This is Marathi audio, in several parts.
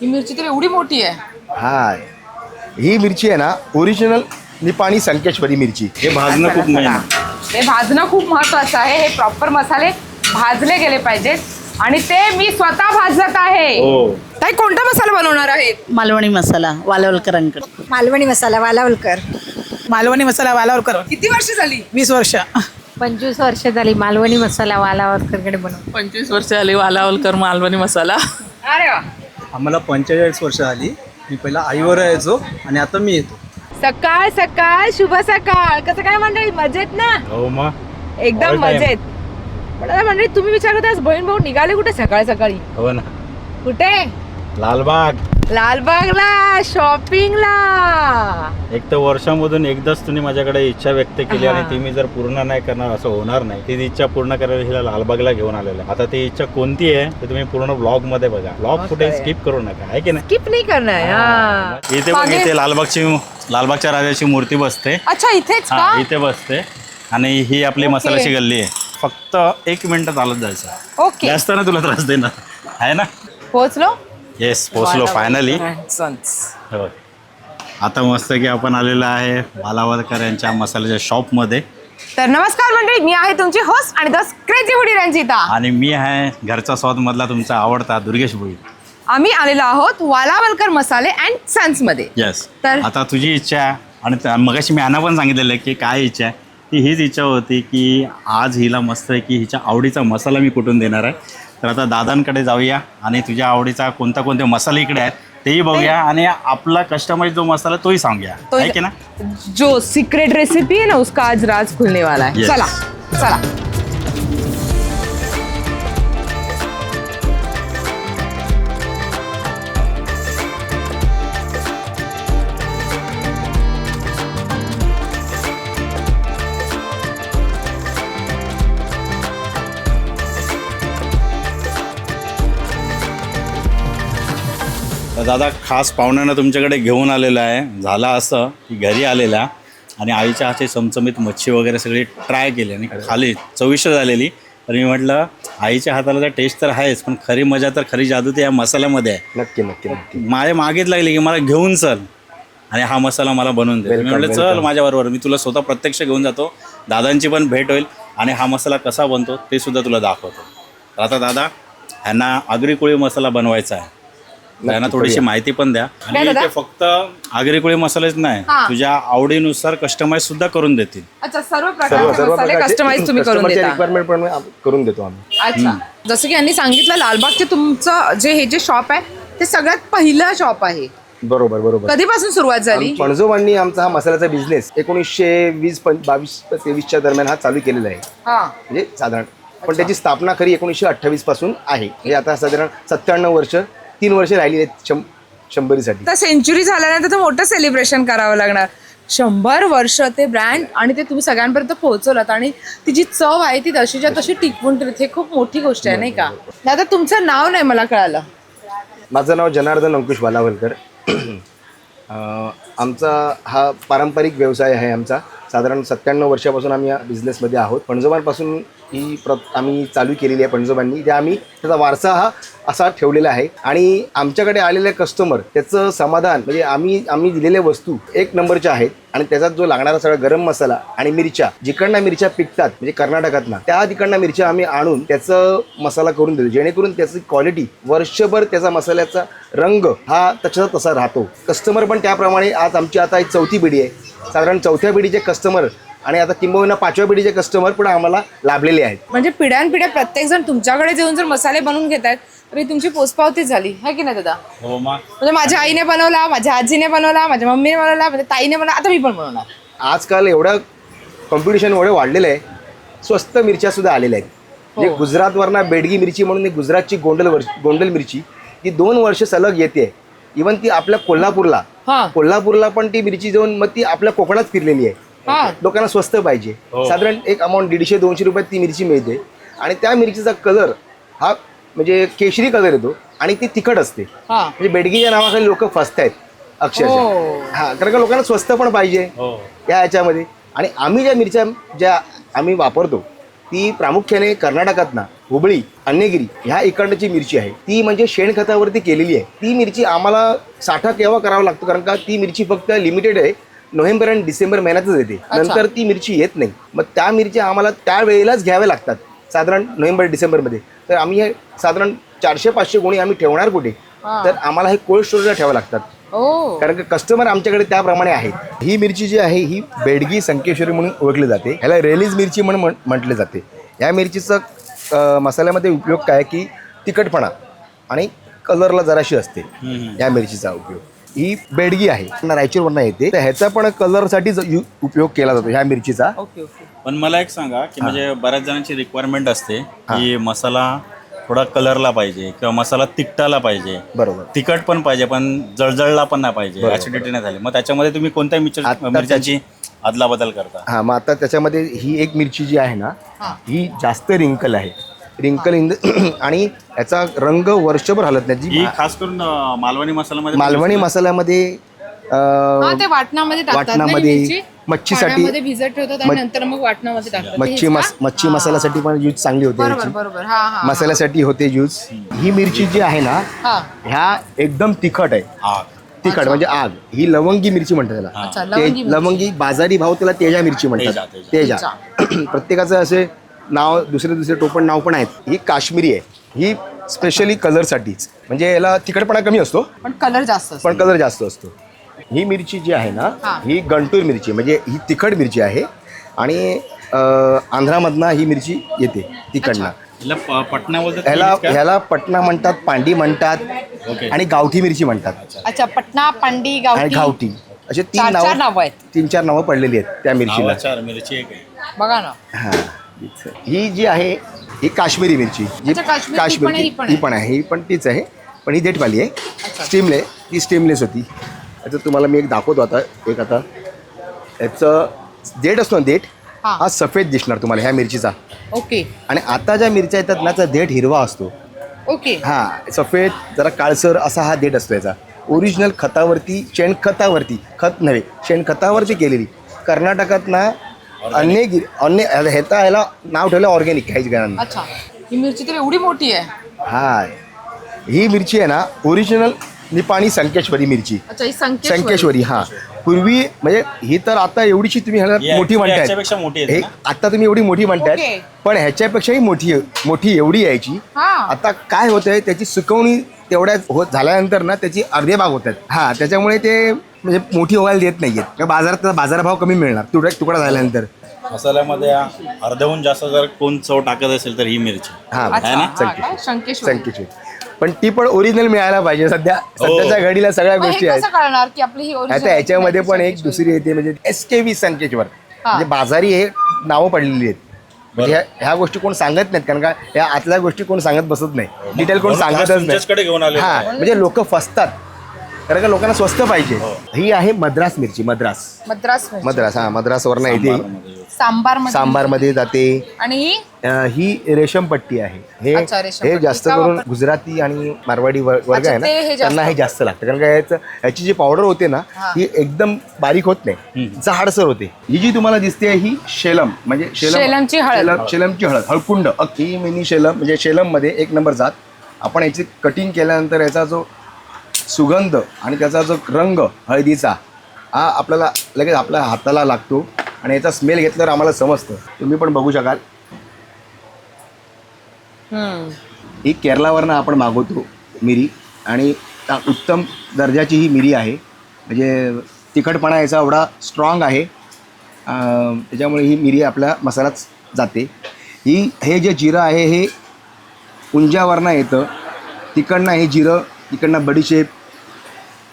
ही मिरची तर एवढी मोठी आहे. हा ही मिरची आहे ना ओरिजिनल निपाणी संकेश्वरी मिरची. हे भाजणं खूप मेन हे भाजणं खूप महत्वाचं आहे. हे प्रॉपर मसाले भाजले गेले पाहिजेत. आणि ते मी स्वतः भाजत आहे. हो. ताई कोणता मसाला बनवणार आहे? मालवणी मसाला वालवलकरांकडे. मालवणी मसाला वालावलकर. मालवणी मसाला वालावर किती वर्ष झाली? वीस वर्ष. पंचवीस वर्ष झाली मालवणी मसाला वालावलकरकडे बनव पंचवीस वर्ष आली वालावलकर मालवणी मसाला. अरे वा. आम्हाला पंचेचाळीस वर्ष झाली. मी पहिला आईवर यायचो आणि आता मी येतो. सकाळ सकाळ शुभ सकाळ. कसं काय मंडळी? मजेत ना? हो मग एकदम All time. मजेत. पण आता मंडळी तुम्ही विचार करता आज बहीण भाऊ निघाले कुठे सकाळ सकाळी? हो ना. कुठे? लालबाग. लालबागला शॉपिंगला एक तर वर्षामधून एकदाच तुम्ही माझ्याकडे इच्छा व्यक्त केली. आणि ती मी जर पूर्ण नाही करणार असं होणार नाही. ती इच्छा पूर्ण करायला हिला लालबागला घेऊन आलेलं. आता ती इच्छा कोणती आहे ते तुम्ही पूर्ण ब्लॉगमध्ये बघा ब्लॉग कुठे. स्किप करू नका आहे की नाही? स्किप नाही करणार हा. इथे बघ इथे लालबागची लालबागच्या राजाची मूर्ती बसते. अच्छा इथेच हा इथे बसते. आणि ही आपली. मसाल्याची गल्ली आहे. फक्त एक मिनिट चालत जायचं. ओके. जास्त ना तुला त्रास देणार. आहे ना? पोहोचलो? येस पोचलो फायनली Grandsons. हो. आता मस्त की आपण आलेलो आहे बालावरकर यांच्या मसाल्याच्या शॉपमध्ये. तर नमस्कार मंडळी मी आहे तुमची होस्ट आणि दस क्रेझी हुडी रंजिता. आणि मी आहे घरचा स्वाद मधला तुमचा आवडता दुर्गेश भोई. आम्ही आलेलो आहोत वालावलकर मसाले अँड सन्समध्ये. येस तर- आता तुझी इच्छा आहे आणि त्या- मगाशी मी यांना पण सांगितलेलं की काय इच्छा आहे ती हीच इच्छा होती की आज हिला मस्त आहे की हिच्या आवडीचा मसाला मी कुठून देणार आहे. तर आता दादांकडे जाऊया आणि तुझ्या आवडीचा कोणता कोणते मसाले इकडे आहेत तेही बघूया आणि आपला कस्टमाइज जो मसाला तोही सांगूया. तो- आहे की ना? जो सीक्रेट रेसिपी है ना उसका आज राज खुलने वाला है. Yes. चला चला. तर दादा खास पाहुण्यांना तुमच्याकडे घेऊन आलेलं आहे. झालं असं की घरी आलेला आणि आईच्या हाती चमचमीत मच्छी वगैरे सगळी ट्राय केली आणि खाली चविष्ट झालेली. तर मी म्हटलं आईच्या हाताला तर टेस्ट तर आहेच पण खरी मजा तर खरी जादू ते या मसाल्यामध्ये आहे. नक्की नक्की नक्की. माझ्या मागेच लागली की मला घेऊन चल आणि हा मसाला मला बनवून दे. मी म्हटलं चल. माझ्याबरोबर मी तुला स्वतः प्रत्यक्ष घेऊन जातो. दादांची पण भेट होईल आणि हा मसाला कसा बनतो ते सुद्धा तुला दाखवतो. तर आता दादा ह्यांना आगरी कोळी मसाला बनवायचा आहे. त्यांना थोडीशी. माहिती पण द्या. आणि? ते फक्त आगरी कोळी मसालेच नाही हा. तुझ्या आवडीनुसार कस्टमाइज सुद्धा करून देतील. अच्छा सर्व सर्व प्रकारचे सर्व मसाले कस्टमाइज तुम्ही करून देता. रिक्वायरमेंट पण आम्ही करून देतो आम्ही. अच्छा. जसं की यांनी सांगितलं लालबागचे तुमचं जे हे जे शॉप आहे ते सगळ्यात पहिलं शॉप आहे. बरोबर बरोबर. कधीपासून सुरुवात झाली? पणजोबांनी आमचा हा मसाल्याचा बिझनेस एकोणीसशे वीस बावीस तेवीसच्या दरम्यान हा चालू केलेला आहे. हा. म्हणजे साधारण. पण त्याची स्थापना खरी एकोणीसशे अठ्ठावीसपासून आहे. म्हणजे आता साधारण सत्त्याण्णव वर्ष तीन वर्ष राहिली आहेत शं शंभरीसाठी. तर सेंचुरी झाल्यानंतर तर मोठं सेलिब्रेशन करावं लागणार. शंभर वर्ष ते ब्रँड आणि ते तुम्ही सगळ्यांपर्यंत पोहोचवलात आणि ती जी चव आहे ती तशीच्या तशी टिकवून ठेवली हे खूप मोठी गोष्ट आहे नाही का? दादा तुमचं नाव नाही मला कळालं. माझं नाव जनार्दन अंकुश वालावलकर अं, आमचा हा पारंपरिक व्यवसाय आहे आमचा. साधारण सत्त्याण्णव वर्षापासून आम्ही या बिझनेसमध्ये आहोत. पणजोबांपासून ही प्र आम्ही चालू केलेली आहे पणजोबांनी त्या आम्ही त्याचा वारसा हा असा ठेवलेला आहे. आणि आमच्याकडे आलेले कस्टमर त्याचं समाधान म्हणजे आम्ही आम्ही दिलेल्या वस्तू एक नंबरच्या आहेत. आणि त्याच्यात जो लागणारा सगळा गरम मसाला आणि मिरच्या जिकडनं मिरच्या पिकतात म्हणजे कर्नाटकातनं त्या तिकडनं मिरच्या आम्ही आणून त्याचं मसाला करून देतो. जेणेकरून त्याची क्वालिटी वर्षभर त्याचा मसाल्याचा रंग हा तसा तसा राहतो. कस्टमर पण त्याप्रमाणे आज आमची आता एक चौथी पिढी आहे. साधारण चौथ्या पिढीचे कस्टमर आणि आता किंबहुना पाचव्या पिढीचे कस्टमर पण आम्हाला लाभलेले आहेत. म्हणजे पिढ्यानपिढ्या प्रत्येक जण तुमच्याकडे येऊन जर मसाले बनवून घेत आहेत तरी तुमची पोचपावती झाली. है की नाही दादा? हो मग म्हणजे माझ्या आईने बनवला माझ्या आजीने बनवला माझ्या मम्मीने बनवला माझ्या ताईने बनवला आता मी पण बनवणार. आजकाल एवढं कॉम्पिटिशन एवढं वाढलेलं आहे स्वस्त मिरच्या सुद्धा आलेल्या आहेत. म्हणजे गुजरातवरनं बेडगी मिरची म्हणून एक गुजरातची गोंडल वर्ष गोंडल मिरची ती दोन वर्ष सलग येते. इवन ती आपल्या कोल्हापूरला हा. कोल्हापूरला पण ती मिरची जाऊन मग ती आपल्या कोकणात फिरलेली आहे. हा लोकांना स्वस्त पाहिजे. हो. साधारण एक अमाऊंट दीडशे दोनशे रुपयात ती मिरची मिळते. आणि त्या मिरचीचा कलर हा म्हणजे केशरी कलर येतो आणि ती तिखट असते. म्हणजे बेडगीच्या नावाखाली लोक फसत आहेत हो. अक्षरशः हा कारण का लोकांना स्वस्त पण पाहिजे हो. या ह्याच्यामध्ये आणि आम्ही ज्या मिरच्या ज्या आम्ही वापरतो ती प्रामुख्याने कर्नाटकात ना हुबळी अन्यगिरी ह्या इकडची मिरची आहे. ती म्हणजे शेणखतावरती केलेली आहे. ती मिरची आम्हाला साठा केव्हा करावा लागतो? कारण का ती मिरची फक्त लिमिटेड आहे. नोव्हेंबर आणि डिसेंबर महिन्यातच येते. नंतर ती मिरची येत नाही. मग त्या मिरच्या आम्हाला त्या वेळेलाच घ्याव्या लागतात. साधारण नोव्हेंबर डिसेंबरमध्ये. तर आम्ही हे साधारण चारशे पाचशे गोणी आम्ही ठेवणार कुठे? तर आम्हाला हे कोल्ड स्टोरेजला ठेवावं लागतात. ओ. कारण का कस्टमर आमच्याकडे त्याप्रमाणे आहेत ही मिरची जी आहे ही बेडगी संकेश्वरी म्हणून ओळखली जाते. ह्याला रेलीज मिरची म्हणून म्हण- म्हटले जाते. या मिरचीचं मसाल्यामध्ये उपयोग काय की तिखटपणा आणि कलरला जराशी असते. या मिरचीचा उपयोग. ही बेडगी आहे. रायचूरवरनं येते. तर ह्याचा पण कलरसाठीच यु- उपयोग केला जातो ह्या मिरचीचा. Okay okay. पण मला एक सांगा की म्हणजे बऱ्याच जणांची रिक्वायरमेंट असते की मसाला थोडा कलरला पाहिजे किंवा मसाला तिखटाला पाहिजे. बरोबर. तिखट पण पाहिजे पण जळजळला पण नाही पाहिजे. ऍसिडिटी नाही झाली. मग त्याच्यामध्ये तुम्ही कोणत्या मिरची आता मिरच्याची अदलाबदल करता? हां मग आता त्याच्यामध्ये ही एक मिरची जी आहे ना ही. जास्त रिंकल आहे. रिंकल इन आणि याचा रंग वर्षभर हलत नाही. जी ही खास करून अं, मालवणी मसाल्यामध्ये मालवणी मसाल्यामध्ये अं, हा ते वाटणामध्ये टाकतात ना वाटणामध्ये, मिरची? मच्छीसाठी- पाण्यामध्ये भिजत ठेवतात आणि मच- नंतर मग वाटणामध्ये टाकतात. मच्छी तेच मस का? मच्छी मसाल्यासाठी पण यूज चांगली होते बरोबर याची. बरोबर हा हा मसाल्यासाठी होते यूज ही मिरची जी आहे ना हा. ह्या एकदम तिखट आहे. तिखट म्हणजे आग. ही लवंगी मिरची म्हणतात त्याला. अच्छा ते- लवंगी मिरची. लवंगी बाजारी भाव त्याला तेजा मिरची म्हणतात. तेजा, तेजा. प्रत्येकाचं असे नाव दुसरे दुसरे टोपण नाव पण आहेत. ही काश्मीरी आहे. ही स्पेशली कलरसाठीच म्हणजे याला तिखटपणा कमी असतो. पण कलर जास्त असतो. पण कलर जास्त असतो. ही मिरची जी आहे ना हा. ही गंटूर मिरची म्हणजे ही तिखट मिरची आहे. आणि अं, आंध्रामधनं ही मिरची येते तिकडनं हिला प- पटना ह्याला का? ह्याला पटना म्हणतात पांडी म्हणतात ओके. आणि गावठी मिरची म्हणतात. अच्छा पटना पांडी आणि गावठी. गावठी असे तीन चार चार नावं नावं आहेत. तीन चार नावं पडलेली आहेत त्या मिरचीला. मिरची एक आहे. बघा ना. हा. ही जी आहे ही काश्मीरी मिरची. जी अच्छा, काश्मीरी, ती पण आहे, ही पण ही आहे. पण आहे ही पण तीच आहे पण ही देठवाली आहे. स्टीमले ती स्टीमलेस होती. आता तुम्हाला मी एक दाखवतो आता एक आता. याचं देठ असतो ना देठ हा. हा सफेद दिसणार तुम्हाला ह्या मिरचीचा. ओके. आणि आता ज्या मिरच्या येतात ना त्याचा देठ हिरवा असतो. ओके. हा सफेद जरा काळसर असा हा देठ असतो याचा. ओरिजिनल खतावरती शेणखतावरती खत नव्हे शेणखतावरती केलेली. कर्नाटकात ना अन्य गिर अन्य ह्याचा ह्याला नाव ठेवलं ऑर्गॅनिक काहीच जणांना अच्छा. ही मिरची तर एवढी मोठी आहे. हा ही मिरची आहे ना ओरिजिनल निपाणी संकेश्वरी मिरची. अच्छा ही संकेश्वरी. संकेश्वरी हा. पूर्वी म्हणजे ही तर आता एवढीशी तुम्ही ह्याला ही मोठी म्हणताय ह्याच्यापेक्षा मोठी आहे हे ना? आता तुम्ही एवढी मोठी म्हणतायत ओके. पण ह्याच्यापेक्षाही मोठी मोठी एवढी यायची. हा. आता काय होतंय त्याची सुकवणी तेवढ्या होत झाल्यानंतर ना त्याची अर्धे भाग होतात. हा त्याच्यामुळे ते म्हणजे मोठी व्हायला देत नाहीयेत. किंवा बाजारात बाजारभाव कमी मिळणार तुकडा तुकडा झाल्यानंतर. मसाल्यामध्ये अर्ध्याहून जास्त जर कोण चव टाकत असेल तर ही मिरची. हा ना? हा? संकेश्वरी संकेश्वरी पण ती पण ओरिजिनल मिळायला पाहिजे. सध्या सध्याच्या घडीला सगळ्या मग हे गोष्टी आहेत. कसं कळणार की आपली ही original आता याच्यामध्ये पण एक? दुसरी येते म्हणजे एस के व्ही संकेश्वर. म्हणजे बाजारी हे नावं पडलेली आहेत. म्हणजे ह्या- ह्या गोष्टी कोण सांगत नाहीत कारण का या आतल्या गोष्टी कोण सांगत बसत नाही. डिटेल कोण म्हणून खास सांगतच तुमच्याचकडे घेऊन नाही हा. म्हणजे लोक फसतात. कारण का लोकांना स्वस्त पाहिजे. ही. आहे मद्रास मिरची मद्रास. मद्रास मिरची. मद्रास हा मद्रास वरनं येते. सांबारमध्ये सांबारमध्ये जाते. आणि ही? अं, ही रेशम पट्टी आहे. हे अच्छा, हे. जास्त का करून वापर- गुजराती आणि मारवाडी वर- वर्ग अच्छा, आहे ना ते हे जास्त त्यांना हे जास्त. लागतं. कारण का याचं याची जी पावडर होते ना हा. ही एकदम बारीक होत नाही. जाडसर होते. ही जी तुम्हाला दिसते ही शेलम. म्हणजे शेलमची हळद. शेलम शेलमची हळद. हळकुंड. ही मिनी शेलम. म्हणजे शेलममध्ये एक नंबर जात. आपण याची कटिंग केल्यानंतर याचा जो सुगंध आणि त्याचा जो रंग हळदीचा हा आपल्याला लगेच आपल्या हाताला लागतो आणि याचा स्मेल घेतल्यावर आम्हाला समजतं. तुम्ही पण बघू शकाल. ही केरलावरनं आपण मागवतो मिरी आणि उत्तम दर्जाची ही मिरी आहे. म्हणजे तिखटपणा याचा एवढा स्ट्रॉंग आहे. त्याच्यामुळे ही मिरी आपल्या मसाल्यात जाते. ही हे जे जिरं आहे हे उंजावरनं येतं. तिकडनं हे जिरं तिकडनं बडीशेप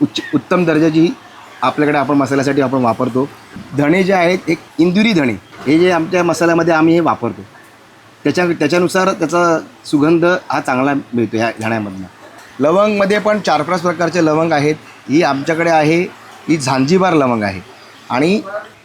उच्च उत्तम दर्जाची ही आपल्याकडे आपण मसाल्यासाठी आपण वापरतो. धणे जे आहेत एक इंदुरी धणे. हे जे आमच्या मसाल्यामध्ये आम्ही हे वापरतो. त्याच्या त्याच्यानुसार त्याचा सुगंध हा चांगला मिळतो ह्या धण्यामधनं. लवंगमध्ये पण चार पाच प्रकारचे लवंग आहेत. ही आमच्याकडे आहे ही झांजीबार लवंग आहे. आणि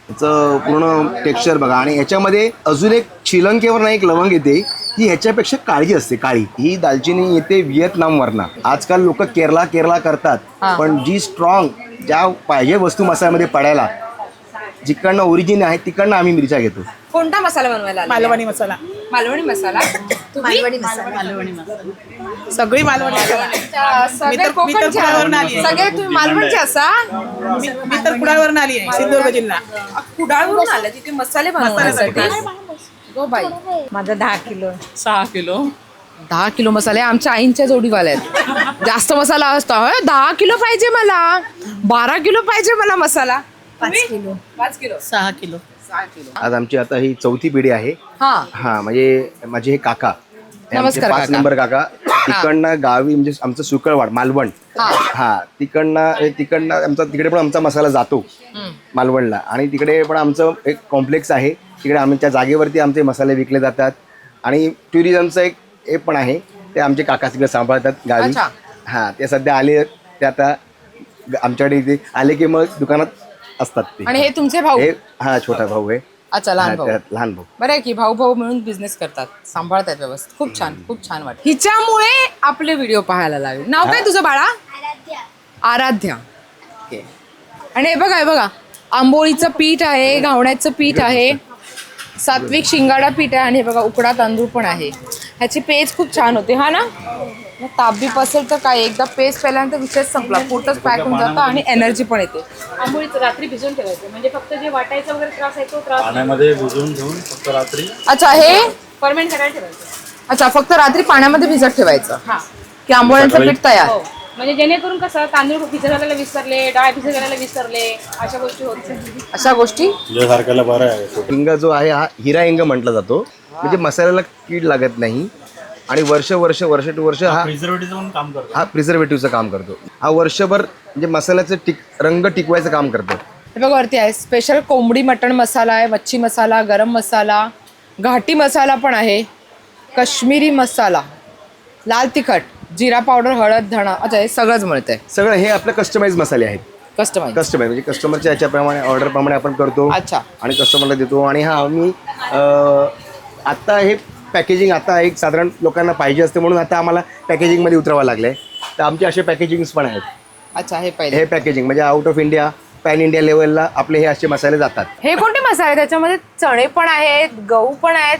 याचं पूर्ण टेक्स्चर बघा. आणि याच्यामध्ये अजून एक श्रीलंकेवरनं एक लवंग येते ही ह्याच्यापेक्षा काळी असते काळी. ही दालचिनी येते व्हिएतनामवरनं. आजकाल लोक केरला केरला करतात. पण जी स्ट्रॉंग ज्या पाहिजे वस्तू मसाल्यामध्ये पडायला जिकडनं ओरिजिन आहे तिकडनं आम्ही मिरच्या घेतो. कोणता मसाला बनवायला आलेला? मालवणी मसाला. मालवणी मसाला? तुम्ही? सगळी मालवणी मसाला. अच्छा, सगळे मी तर- मी तर कोकणचे पुण्यावरून आहात. आली आहे. सगळे तुम्ही मालवणचे असा मी मी तर कुडाळवरून आली आहे सिंधुदुर्ग जिल्हा. कुडाळवरून आला तिथे मसाले बनवण्यासाठी? Go by. माझा दहा किलो. सहा किलो. दहा किलो मसाले आमच्या आईंच्या जोडीवाले आहेत जास्त मसाला असतो. होय, दहा किलो पाहिजे मला. बारा किलो पाहिजे मला मसाला. पाच किलो. पाच किलो? सहा किलो. सहा किलो. आज आमची आता ही चौथी पिढी आहे. हा. हा म्हणजे माझे हे काका. हे आमचे नमस्कार पाच काका. नंबर काका. तिकडनं गावी म्हणजे आमचं सुकळवाड मालवण. हा. हा तिकडनं हे तिकडनं आमचा तिकडे पण आमचा मसाला जातो. मालवणला. आणि तिकडे पण आमचं एक कॉम्प्लेक्स आहे. तिकडे आमच्या जागेवरती आमचे मसाले विकले जातात. आणि टुरिझमचं एक हे पण आहे. ते आमचे काका तिकडे सांभाळतात गावी. अच्छा. हा ते सध्या आले ते आता ग- आमच्याकडे इथे आले की मग दुकानात असतात ते. आणि हे तुमचे भाऊ? हे हा छोटा भाऊ आहे. अच्छा लहान हा, भाऊ. त्यात लहान भाऊ. बरं आहे की भाऊ भाऊ मिळून बिझनेस करतात. सांभाळतात व्यवस्थित. खूप छान खूप छान वाटत हिच्यामुळे आपले व्हिडिओ पाहायला लागले. नाव काय तुझं बाळा? आराध्या. ओके. आणि हे बघा हे बघा. आंबोळीचं पीठ आहे घावण्याचं पीठ आहे. सात्विक शिंगाडा पीठ आहे आणि हे बघा उकडा तांदूळ पण आहे. ह्याची पेज खूप छान होते. हा ना? ताप बीप असेल तर काय? एकदा पेस्ट पेल्यानंतर विषय संपला. पोटच पॅक होऊन जातं आणि एनर्जी पण येते. आंबोळीचं रात्री भिजवून ठेवायचं. म्हणजे फक्त जे वाटायचा वगैरे त्रास आहे तो त्रास पाण्यामध्ये भिजवून घेऊन फक्त रात्री अच्छा हे? फर्मेंट करायला ठेवायचं. अच्छा फक्त रात्री पाण्यामध्ये भिजत ठेवायचं. हा. की आंबोळ्यांचं पीठ तयार. हो. म्हणजे जेणेकरून कसं तांदूळ भिजत घालायला विसरले डाळ भिजत घालायला विसरले अशा गोष्टी होत नाही. अशा गोष्टी? तुझ्यासारख्याला बरं आहे. हिंग जो आहे हा हिरा हिंग म्हटला जातो. म्हणजे मसाल्याला कीड लागत नाही. आणि वर्ष वर्ष वर्ष टू वर्ष हा प्रिझर्वेटिव्ह काम करतो. हा प्रिझर्वेटिव्हचं काम करतो. हा वर्षभर म्हणजे मसाल्याचं टिक रंग टिकवायचं काम करतो. हे बघ वरती आहे. स्पेशल कोंबडी मटण मसाला आहे मच्छी मसाला गरम मसाला घाटी मसाला पण आहे काश्मीरी मसाला लाल तिखट जिरा पावडर हळद धणा अच्छा हे सगळंच मिळतंय. सगळं हे आपले कस्टमाइज मसाले आहेत. कस्टमाइज कस्टमाइज म्हणजे कस्टमरच्या याच्याप्रमाणे ऑर्डरप्रमाणे आपण करतो अच्छा. आणि कस्टमरला देतो. आणि हा आम्ही अं, आता हे पॅकेजिंग आता एक साधारण लोकांना पाहिजे असते म्हणून आता आम्हाला पॅकेजिंगमध्ये उतरावं लागलं आहे तर आमचे असे पॅकेजिंग्स पण आहेत. अच्छा हे पहिले. हे पॅकेजिंग म्हणजे out of India pan India लेवलला आपले हे असे मसाले जातात. हे कोणते मसाले? त्याच्यामध्ये चणे पण आहेत गहू पण आहेत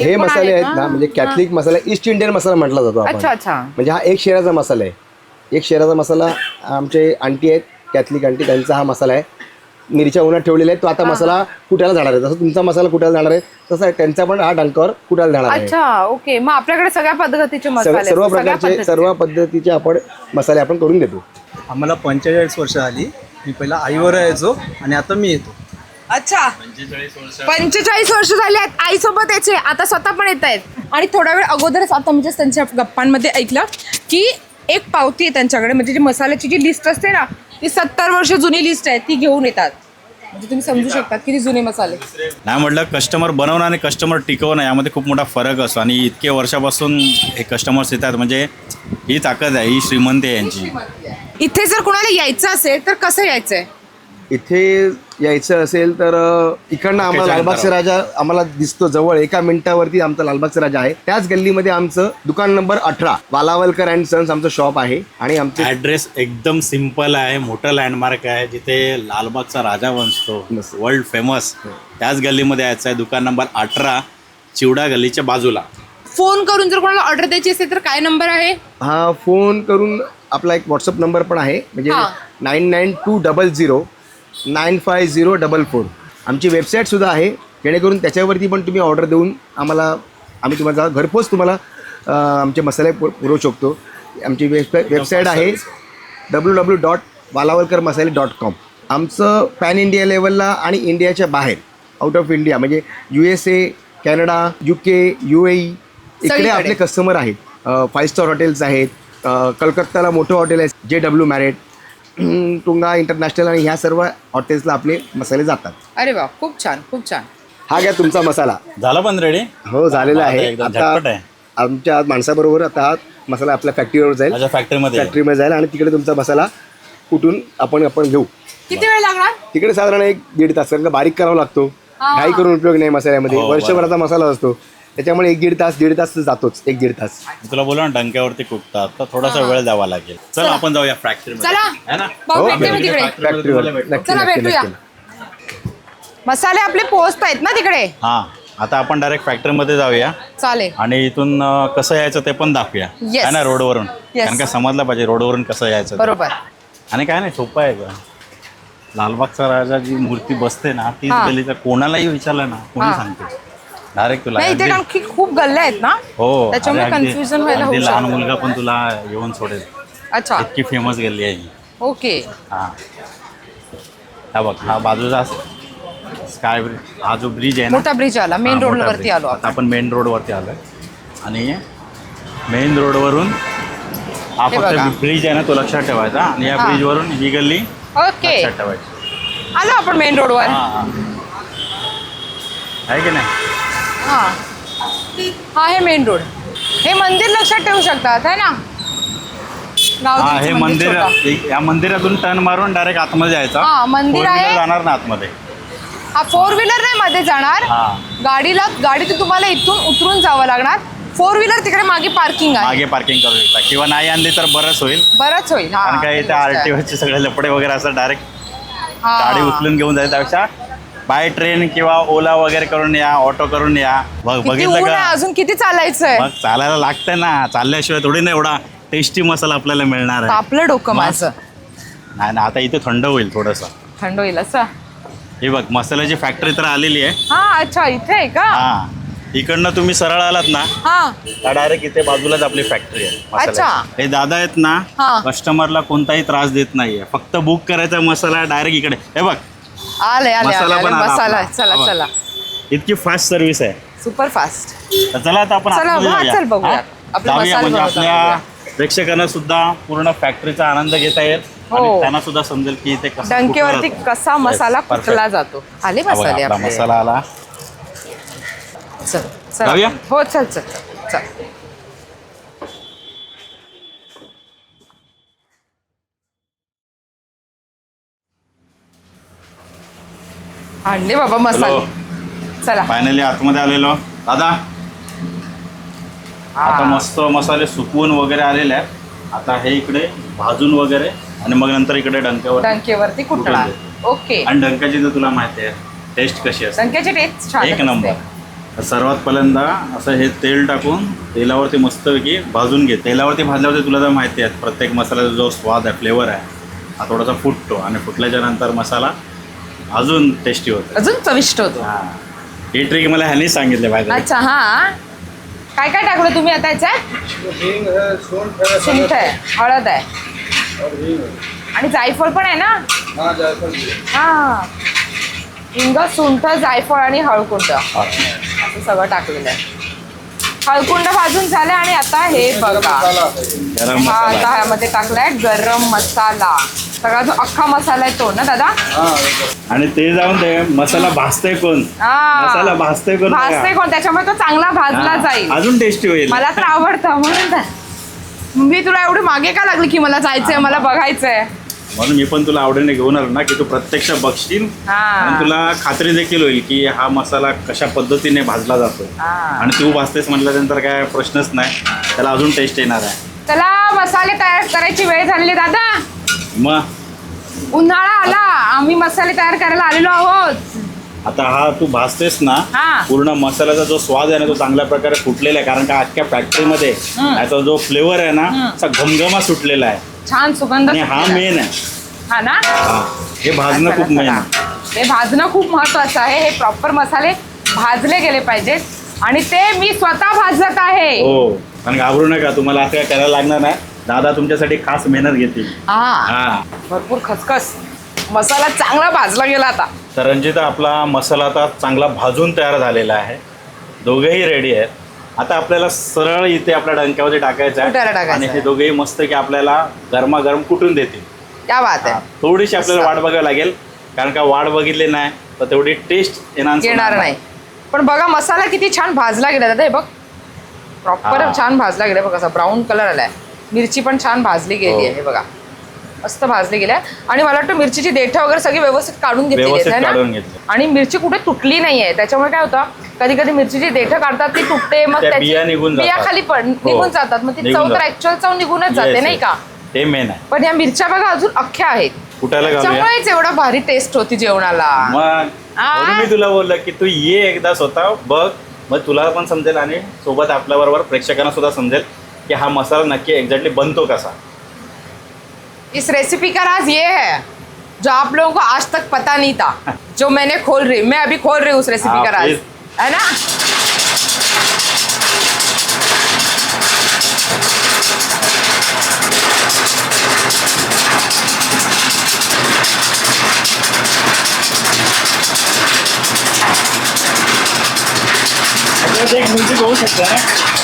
हे पण मसाले आहेत आहेत ना म्हणजे Catholic masala East Indian masala म्हटला जातो आपण. अच्छा अच्छा. म्हणजे हा एक शेराचा मसाला आहे. एक शेराचा मसाला आमचे आंटी आहेत कॅथलिक आंटी त्यांचा हा मसाला आहे. मिरच्या उन्हात ठेवलेला आहे तो आता मसाला कुटायला जाणार आहे. जसं तुमचा मसाला कुटायला जाणार आहे तसं त्यांचा पण हा डंकावर कुटायला जाणार आहे. अच्छा ओके. मग आपल्याकडे सगळ्या पद्धतीचे सर्व मसाले आहेत. सर्व सगळ्या प्रकारचे पद्धतीचे. सर्व पद्धतीचे आपण मसाले आपण करून देतो. आम्हाला पंचेचाळीस वर्ष आली. मी पहिला आईवर यायचो आणि आता मी येतो. अच्छा. पंचेचाळीस वर्ष झाली आहेत. आईसोबत यायचे. आता स्वतः पण येत आहेत आणि थोडा वेळ अगोदरच आता म्हणजे त्यांच्या गप्पांमध्ये ऐकलं की एक पावती आहे त्यांच्याकडे. म्हणजे जी मसाल्याची जी लिस्ट असते ना ती सत्तर वर्ष जुनी लिस्ट आहे ती घेऊन येतात. म्हणजे तुम्ही समजू शकता किती जुने मसाले. नाही म्हटलं कस्टमर बनवणं आणि कस्टमर टिकवणं यामध्ये खूप मोठा फरक असतो. आणि इतके वर्षापासून हे कस्टमर्स येतात म्हणजे ही ताकद आहे ही श्रीमंती आहे यांची. इथे जर कोणाला यायचं असेल तर कसं यायचंय? इथे यायचं असेल तर इकडनं आम्हाला लालबागचा राजा आम्हाला दिसतो जवळ. एका मिनिटावरती आमचा लालबागचा राजा आहे. त्याच गल्लीमध्ये आमचं दुकान नंबर अठरा वालावलकर अँड सन्स आमचं शॉप आहे. आणि आमचे ॲड्रेस एकदम सिंपल आहे मोठं लँडमार्क आहे. जिथे लालबागचा राजा वंचतो. वर्ल्ड फेमस त्याच गल्लीमध्ये यायचं आहे दुकान नंबर अठरा चिवडा गल्लीच्या बाजूला. फोन करून जर कोणाला ऑर्डर द्यायची असेल तर काय नंबर आहे? हा फोन करून आपला एक व्हॉट्सअप नंबर पण आहे. म्हणजे. Nine nine two double zero nine five zero double four आमची वेबसाईटसुद्धा आहे जेणेकरून त्याच्यावरती पण तुम्ही ऑर्डर देऊन आम्हाला आम्ही तुम्हाला घरपोच तुम्हाला आमचे मसाले पु पुरवू शकतो आमची वेबसाईट वेबसाईट आहे W W dot Walawalkar Masale dot com आमचं पॅन इंडिया लेवलला आणि इंडियाच्या बाहेर आउट ऑफ इंडिया म्हणजे U S A Canada U K U A इकडे आपले कस्टमर आहेत फाईव्ह स्टार हॉटेल्स आहेत कलकत्ताला मोठं हॉटेल आहे J W Marriott Tunga international आणि ह्या सर्व हॉटेल्सला आपले मसाले जातात. अरे वा खूप छान खूप छान. हा घ्या तुमचा मसाला. झालं पण रेडी हो झालेला आता आहे. एकदम झटपट आहे. आमच्या माणसाबरोबर आता हा मसाला आपल्या फॅक्टरीवर जाईल. माझ्या फॅक्टरीमध्ये फॅक्टरीमध्ये जाईल आणि तिकडे तुमचा मसाला कुठून आपण आपण घेऊ. किती वेळ लागणार? तिकडे साधारण एक दीड तास कारण का बारीक करावा लागतो. घाई करून उपयोग नाही मसाल्यामध्ये. हो, वर्षभराचा मसाला असतो. त्याच्यामुळे एक दीड तास दीड तास जातोच. एक दीड तास. तुला बोला ना डंक्यावरती कुटतात तर थोडासा वेळ द्यावा लागेल. चल आपण जाऊया चला. है ना? भाऊ हो, भेटते मी तिकडे फॅक्टरीवर नक्की चला नक्की भेटूया. नक्की. मसाले आपले पोहोचत आहेत ना तिकडे? हां आता आपण डायरेक्ट फॅक्टरीमध्ये जाऊया. चालेल. आणि इथून अं, कसं यायचं ते पण दाखवूया. Yes. काय ना रोडवरून. कारण का समजलं पाहिजे रोडवरून कसं यायचं ते. बरोबर. आणि काय नाही सोपं आहे का लालबागचा राजा जी मूर्ती बसते ना तीच हा. गली तर कोणालाही विचारलं ना कोणी हा. सांगते. डायरेक्ट तुला नाही इथे कारण की खूप गल्ल्या आहेत ना? हो त्याच्यामुळे अरे अगदी- व्हायला होऊ अगदी लहान शकतं. मुलगा पण तुला येऊन सोडेल. अच्छा. इतकी फेमस गल्ली आहे ही. ओके. हा. हा बघ हा बाजूचा स्काय ब्रिज हा जो ब्रिज आहे ना मोठा ब्रिज आला. मेन हा, रोड मोठा वरती bridge. आलो आता आपण. मेन रोडवरती आलोय. आणि मेन रोडवरून हा हे बघा. फक्त ब्रिज आहे ना तो लक्षात ठेवायचा. आणि या हा. ब्रिजवरून ही गल्ली ओके. लक्षात ठेवायची. आलो आपण मेन रोडवर हा हा. आहे की नाही? हा. हा हे मेन रोड हे मंदिर लक्षात ठेवू शकतात है ना? हा गावदेवीचं हे मंदिर छोटं. या मंदिरातून टर्न मारून डायरेक्ट आतमध्ये जायचा. हा, मंदिर Four wheeler आहे. जाणार ना आतमध्ये. हा फोर व्हीलर नाही मध्ये जाणार. हा. गाडीला गाडीतून तुम्हाला इथून उतरून जावं लागणार. फोर व्हीलर तिकडे मागे पार्किंग आहे. मागे पार्किंग करू शकता. किंवा नाही आणली तर बरंच होईल. बरंच होईल. हा कारण काय इथे आर टी ओचे सगळे लपडे वगैरे असं डायरेक्ट हा. गाडी उचलून घेऊन जायचं त्यापेक्षा बाय ट्रेन किंवा ओला वगैरे करून या ऑटो करून या. बघ किती बघितलं ऊन आहे का अजून? किती चालायचंय? मग चालायला लागतं ना. चालल्याशिवाय थोडी ना एवढा टेस्टी मसाला आपल्याला मिळणार आहे. आपलं डोकं? माझं. नाही ना आता इथे थंड होईल थोडंसं. थंड होईल असं? हे बघ मसाल्याची फॅक्टरी तर आलेली आहे. हा अच्छा इथे आहे का? हा. इकडनं तुम्ही सरळ आलात ना हा. डायरेक्ट इथे बाजूलाच आपली फॅक्टरी आहे अच्छा. हे दादा आहेत ना हा. कस्टमरला कोणताही त्रास देत नाहीये. फक्त बुक करायचा मसाला डायरेक्ट इकडे. हे बघ आले आले मसाला आले. पण आला मसाला आपला. चला. चला इतकी फास्ट सर्व्हिस आहे सुपर फास्ट तर चला आता आपण चला, आतमध्ये हा, जाऊया. चल बघूया. हा? आपला जाऊया मसाला म्हणजे बनवता आपल्या. प्रेक्षकांना सुद्धा पूर्ण फॅक्टरीचा आनंद घेता येईल हो. आणि त्यांना सुद्धा समजेल की इथे कसं डंकेवरती कुठला जातो. कसा मसाला perfect. कुटला जातो आले हा बघा, मसाले आपला आपले मसाला आला चल चल जाऊया? हो चल चल चल आणले बाबा मसाले. चला. फायनली आतमध्ये आलेलो. दादा आता मस्त मसाले सुकवून वगैरे आलेले आहेत. आता हे इकडे भाजून वगैरे आणि मग नंतर इकडे डंक्यावर डंकेवरती कुटणार ओके. आणि डंकाची तर तुला माहिती आहे टेस्ट कशी असते. डंक्याची टेस्ट छान एक. नंबर. सर्वात पहिल्यांदा असं हे तेल टाकून तेलावरती मस्तपैकी भाजून घे. तेलावरती भाजल्यावरती तुला तर माहिती आहे प्रत्येक मसाल्याचा जो स्वाद आहे फ्लेवर आहे हा थोडासा फुटतो. आणि फुटल्याच्या नंतर मसाला अजून टेस्टी होतो. अजून चविष्ट होतो. हा. ही ट्रिक मला ह्यानेच सांगितले पाहिजे अच्छा हा. काय काय टाकलं तुम्ही आता याच्यात? सुंठ आहे. हळद आहे. आणि जायफळ पण आहे ना? हा हिंग. सुंठ जायफळ आणि हळकुंड असं सगळं टाकलेलं आहे. हळकुंड भाजून झालं आणि आता हे बघा. गरम हा आता ह्यामध्ये टाकलाय गरम मसाला. सगळा जो अख्खा मसाला आहे तो ना दादा? आणि ते जाऊन ते मसाला भाजते कोण? हा. मसाला भाजते कोण बघा. भाजते कोण? त्याच्यामुळे तो चांगला भाजला हा, जाईल. अजून टेस्टी होईल. मला तर आवडतं म्हणून तर. मी तुला एवढी मागे का लागली की मला जायचंय मला बघायचंय? म्हणून मी पण तुला आवडीने घेऊन आलो ना की तू प्रत्यक्ष बघशील. हा. आणि तुला खात्री देखील होईल की हा मसाला कशा पद्धतीने भाजला जातो हा. आणि तू भाजतेस म्हटल्यानंतर काय प्रश्नच नाही. त्याला अजून टेस्ट येणार आहे. चला मसाले तयार करायची वेळ झालेली दादा. मग? उन्हाळा आला. आम्ही मसाले तयार करायला आलेलो आहोत. आता हा तू भाजतेस ना हा. पूर्ण मसाल्याचा जो स्वाद आहे ना तो चांगल्या प्रकारे फुटलेला आहे. कारण का अख्ख्या फॅक्टरीमध्ये याचा जो फ्लेवर आहे ना असा घमघमा सुटलेला आहे. छान सुगंध आणि हा सुटलेला. मेन आहे. हा ना? हा हे भाजणं खूप मेन. आहे. हे भाजणं खूप महत्वाचं आहे. हे प्रॉपर मसाले भाजले गेले पाहिजेत. आणि ते मी स्वतः भाजत आहे. हो पण घाबरू नका तुम्हाला असं काय करायला लागणार नाही. दादा तुमच्यासाठी खास मेहनत घेतील. हा. हा. भरपूर खसखस. मसाला चांगला भाजला गेला आता. तर रंजिता आपला मसाला आता चांगला भाजून तयार झालेला आहे. दोघेही रेडी आहेत. आता आपल्याला सरळ इथे आपल्या डंक्यावरती टाकायचं आहे. टाकायचं आणि आहे. हे दोघेही मस्त की आपल्याला गरमागरम कुटून देतील. क्या बात आहे. थोडीशी आपल्याला वाट बघावी लागेल. कारण का वाट बघितली नाही तर तेवढी टेस्ट येणार येणार नाही. पण बघा मसाला किती छान भाजला गेला. दादा हे बघ. प्रॉपर हा. छान भाजला गेला. बघा असा ब्राऊन कलर आलाय. मिरची पण छान भाजली गेली हो. आहे बघा. मस्त भाजली गेली आहे. आणि मला वाटतं मिरचीची देठं वगैरे सगळी व्यवस्थित काढून घेतली व्यवस्थित आहे काढून ना घेतली. आणि मिरची कुठे तुटली नाहीये त्याच्यामुळे काय होतं कधी कधी मिरचीची देठं काढतात ती तुटते मग त्या त्याची बिया निघून बिया जातात. खाली पण हो. निघून जातात मग ती निघून चव तर जातात. ऍक्च्युअल चव निघूनच जाते Yes, नाही yes. का ते मेन आहे पण या मिरच्या बघा अजून अख्ख्या आहेत घालूया त्यामुळेच एवढा भारी टेस्ट होती जेवणाला मग आ? म्हणून मी तुला बोललं की तू ये एकदा स्वतः बघ मग तुला पण समजेल आणि सोबत आपल्याबरोबर प्रेक्षकांना सुद्धा समजेल की हा मसाला नक्की एक्झॅक्टली बनतो कसा इस रेसिपी का राज ये है जो आप लोगों को आज तक पता नहीं था जो मैंने खोल रही मैं अभी खोल रही हूँ उस रेसिपी हाँ, का राज। है ना? एक म्युझिक होऊ शकतं ना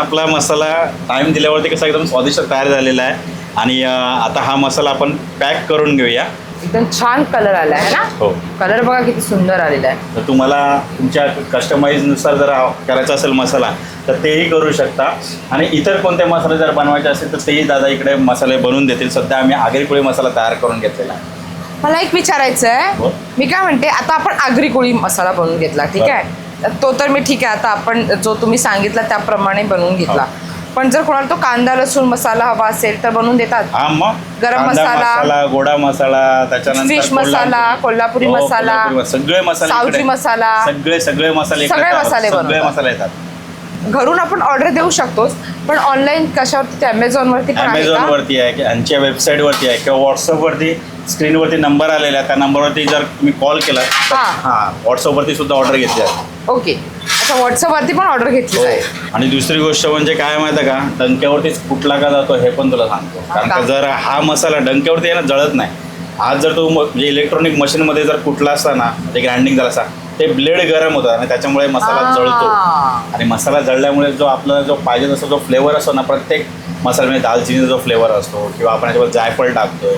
आपला मसाला टाइम दिल्यावरती कसा एकदम स्वादिष्ट तयार झालेला आहे. आणि आता हा मसाला आपण पॅक करून घेऊया. एकदम छान कलर आला है ना? हो. कलर बघा किती सुंदर आलेला आहे. तर तुम्हाला तुमच्या कस्टमाइजनुसार जर करायचा असेल मसाला तर तेही करू शकता. आणि इतर कोणते मसाले जर बनवायचे असेल तर तेही दादा इकडे मसाले बनवून देतील. सध्या आम्ही आगरी मसाला तयार करून घेतलेला आहे. मला एक विचारायचं आहे हो. मी काय म्हणते आता आपण आगरी कोळी मसाला बनवून घेतला ठीक आहे? तो तर मी ठीक आहे आता आपण जो तुम्ही सांगितला त्याप्रमाणे बनवून घेतला हो. पण जर कोणाला तो कांदा लसूण मसाला हवा असेल तर बनवून देतात हा मग गरम कांदा मसाला, गोडा मसाला त्याच्यानंतर फिश मसाला, कोल्हापुरी- हो, मसाला, कोल्हापुरी मसाला. सगळे मसाले सावजी इकडे- मसाला. सगळे सगळे मसाले सगळे मसाले सगळे बनवतात. मसाले येतात घरून आपण ऑर्डर देऊ शकतोच पण ऑनलाईन कशावरती अमेझॉन वरती पण आहे अमेझॉन का? वरती आहे की यांच्या वेबसाईट वरती आहे किंवा व्हॉट्सअप वरती स्क्रीनवरती नंबर आलेला आहे त्या नंबरवरती जर तुम्ही कॉल केला तर हा. हा व्हॉट्सअप वरती सुद्धा ऑर्डर घेतली आहे. ओके अच्छा व्हॉट्सअप वरती पण ऑर्डर घेतली आहे. आणि दुसरी गोष्ट म्हणजे काय माहिती का? डंक्यावरतीच कुठला का जातो हे पण तुला सांगतो. कारण का? का जर हा मसाला डंक्यावरती आहे ना जळत नाही. आज जर तू म्हणजे इलेक्ट्रॉनिक मशीनमध्ये जर कुठला असता ना ते ग्राइंडिंग झाला असता ते ब्लेड गरम होतं आणि त्याच्यामुळे मसाला जळतो. आणि मसाला जळल्यामुळे जो आपल्याला जो पाहिजे तसा जो फ्लेवर असतो ना प्रत्येक मसाल्यामध्ये दालचिनीचा जो फ्लेवर असतो किंवा आपण याच्यावर जायफळ टाकतो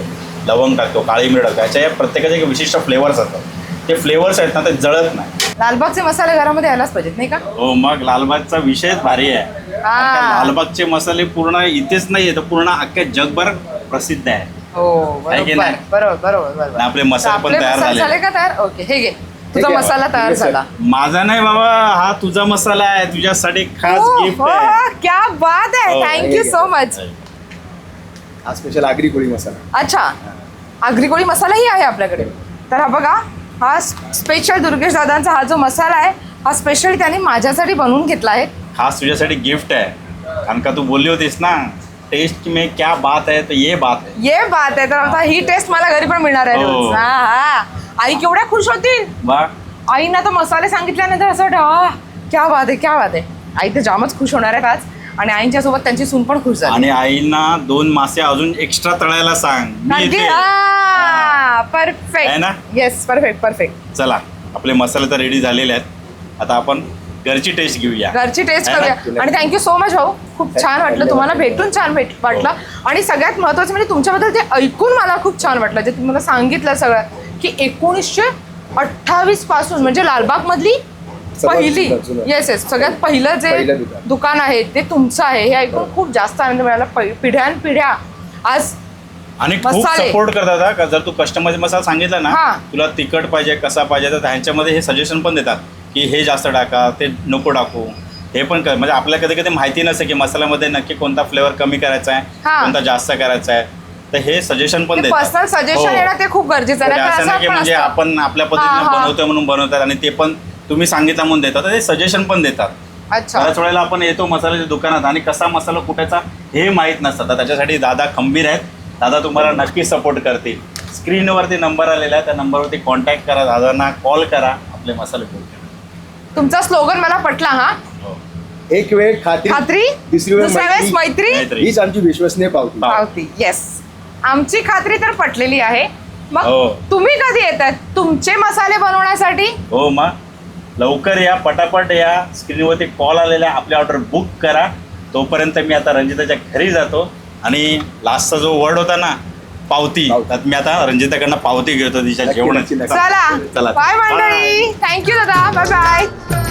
लवंग टाकतो काळी मिरी टाकतो याच्या या प्रत्येकाचे एक विशिष्ट फ्लेवर्स असतात. ते फ्लेवर्स आहेत ना ते जळत नाही. लालबागचे मसाले घरामध्ये यायलाच पाहिजेत नाही का? हो मग लालबागचा विषयच भारी आहे. हा. लालबागचे मसाले पूर्ण इथेच नाही तर पूर्ण अख्ख्या जगभर प्रसिद्ध आहे. हो बरोबर? बरोबर बरोबर. आपले मसाले पण आपले तयार झाले का तयार? ओके हे घे. तुझा आहे. मसाला तयार ठीक आहे, झाला. माझा नाही बाबा हा तुझा मसाला आहे तुझ्यासाठी खास हो, गिफ्ट हो, आहे. क्या बात आहे. हो. थँक्यू सो मच हा स्पेशल आगरी कोळी मसाला. अच्छा. आगरीकोळी मसालाही आहे आपल्याकडे. तर हा बघा हा स्पेशल दुर्गेश दादांचा हा जो मसाला आहे हा स्पेशल त्यांनी माझ्यासाठी बनवून घेतला आहे. खास तुझ्यासाठी गिफ्ट आहे. कारण का तू बोलली होतीस ना टेस्ट में क्या बात है तो ये बात है ये बात आहे. तर आता ही टेस्ट मला घरी पण मिळणार आहे हो. हा, हा. आई केवढ्या खुश होतील? बा आईना तर मसाले सांगितल्यानंतर असं वाटतं "आह, क्या बात आहे क्या बात आहे. आई तर जामच खुश होणार आहेत आज. आणि आईंच्या सोबत त्यांची सून पण खुश झाली. आणि आईना दोन मासे अजून एक्स्ट्रा तळायला सांग. मी येते. आहे परफेक्ट ना? येस परफेक्ट परफेक्ट चला आपले मसाले तर रेडी झालेले आहेत. आता आपण घरची टेस्ट घेऊया. घरची टेस्ट है ना? करूया. आणि थँक्यू सो मच भाऊ. खूप छान वाटलं. तुम्हाला भेटून छान भेट वाटलं आणि सगळ्यात महत्वाचं म्हणजे तुमच्याबद्दल ते ऐकून मला खूप छान वाटलं. जे तुम्ही मला सांगितलं सगळं. की एकोणीसशे अठ्ठावीसपासून म्हणजे लालबाग मधली पहिली. येस येस सगळ्यात पहिलं जे दुकान. आहे ते तुमचं आहे हे ऐकून खूप जास्त आनंद मिळाला पिढ्यान पिढ्या आज आणि खूप मसाले. सपोर्ट करतात हा, का जर तू कस्टमाइज मसाला सांगितला ना हा. तुला तिखट पाहिजे कसा पाहिजे तर त्यांच्यामध्ये हे सजेशन पण देतात की हे जास्त टाका ते नको टाकू हे पण कर म्हणजे आपल्याला कधी कधी माहिती नसते की मसाल्यामध्ये नक्की कोणता फ्लेवर कमी करायचा आहे हा. कोणता जास्त करायचा आहे तर हे सजेशन पण देतात. पर्सनल सजेशन हो. येणं ते खूप गरजेचं आहे म्हणजे म्हणजे. आपण आपल्या हा, पद्धतीने हा. बनवतोय म्हणून बनवतात आणि ते पण तुम्ही सांगितलं म्हणून देतात. तर ते सजेशन पण देतात. अच्छा. बऱ्याच वेळेला आपण येतो मसाल्याच्या दुकानात आणि कसा मसाला कुठाचा हे माहीत नसतं. तर त्याच्यासाठी दादा खंबीर आहेत. दादा तुम्हाला नक्की सपोर्ट करतील. स्क्रीनवरती नंबर आलेला आहे. त्या नंबरवरती कॉन्टॅक्ट करा. दादांना कॉल करा. आपले मसाले करा. तुमचा स्लोगन मला पटला हा? हो. एक वेळ खात्री खात्री दुसरी वेळ मैत्री. हीच आमची विश्वसनीय पावती. पाव. पावती. येस आमची खात्री तर पटलेली आहे. मग हो. तुम्ही कधी येतात तुमचे मसाले बनवण्यासाठी? हो मग लवकर या पटापट या. स्क्रीनवरती कॉल आलेला आहे. आपली ऑर्डर बुक करा. तोपर्यंत मी आता रंजिताच्या घरी जातो. आणि लास्टचा जो वर्ड होता ना पावती पावती. त्यात मी आता रंजिताकडनं पावती घेतो तिच्या नक्की, जेवणाची. नक्की. चला. चला. बाय मंडळी. थँक्यू दादा. Bye bye